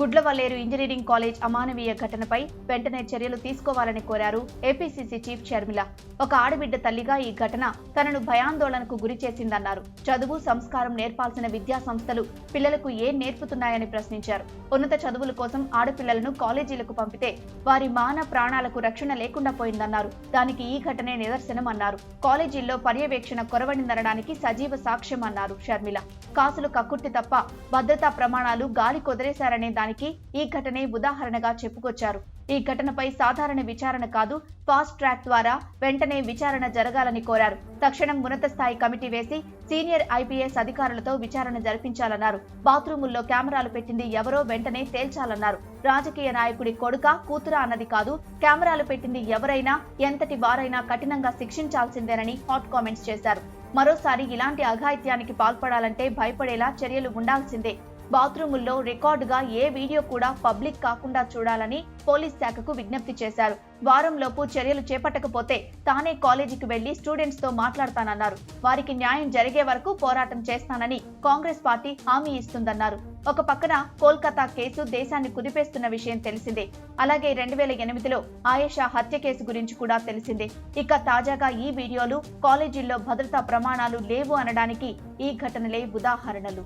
Gudlavalleru engineering college అమానవీయ ఘటనపై వెంటనే చర్యలు తీసుకోవాలని కోరారు ఏపీసీసీ చీఫ్ షర్మిల. ఒక ఆడబిడ్డ తల్లిగా ఈ ఘటన తనను భయాందోళనకు గురి చేసిందన్నారు. చదువు సంస్కారం నేర్పాల్సిన విద్యా సంస్థలు పిల్లలకు ఏం నేర్పుతున్నాయని ప్రశ్నించారు. ఉన్నత చదువుల కోసం ఆడపిల్లలను కాలేజీలకు పంపితే వారి మాన ప్రాణాలకు రక్షణ లేకుండా పోయిందన్నారు. దానికి ఈ ఘటనే నిదర్శనం అన్నారు కాలేజీల్లో పర్యవేక్షణ కొరవడిందనడానికి సజీవ సాక్ష్యం అన్నారు షర్మిల. కాసులు కక్కుట్టి తప్ప భద్రతా ప్రమాణాలు గాలి కొదిలేశారనే చేయడానికి ఈ ఘటనే ఉదాహరణగా చెప్పుకొచ్చారు. ఈ ఘటనపై సాధారణ విచారణ కాదు ఫాస్ట్ ట్రాక్ ద్వారా వెంటనే విచారణ జరగాలని కోరారు. తక్షణం ఉన్నత స్థాయి కమిటీ వేసి సీనియర్ ఐపీఎస్ అధికారులతో విచారణ జరిపించాలన్నారు. బాత్రూముల్లో కెమెరాలు పెట్టింది ఎవరో వెంటనే తేల్చాలన్నారు. రాజకీయ నాయకుడి కొడుక కూతురా అన్నది కాదు కెమెరాలు పెట్టింది ఎవరైనా ఎంతటి వారైనా కఠినంగా శిక్షించాల్సిందేనని హాట్ కామెంట్స్ చేశారు. మరోసారి ఇలాంటి అఘాయిత్యానికి పాల్పడాలంటే భయపడేలా చర్యలు ఉండాల్సిందే. బాత్రూముల్లో రికార్డుగా ఏ వీడియో కూడా పబ్లిక్ కాకుండా చూడాలని పోలీస్ శాఖకు విజ్ఞప్తి చేశారు. వారంలోపు చర్యలు చేపట్టకపోతే తానే కాలేజీకి వెళ్ళి స్టూడెంట్స్తో మాట్లాడతానన్నారు. వారికి న్యాయం జరిగే వరకు పోరాటం చేస్తానని కాంగ్రెస్ పార్టీ హామీ ఇస్తుందన్నారు. ఒక పక్కన కోల్కతా కేసు దేశాన్ని కుదిపేస్తున్న విషయం తెలిసిందే. అలాగే రెండు వేల ఎనిమిదిలో ఆయేషా హత్య కేసు గురించి కూడా తెలిసిందే. ఇక తాజాగా ఈ వీడియోలు కాలేజీల్లో భద్రతా ప్రమాణాలు లేవు అనడానికి ఈ ఘటనలే ఉదాహరణలు.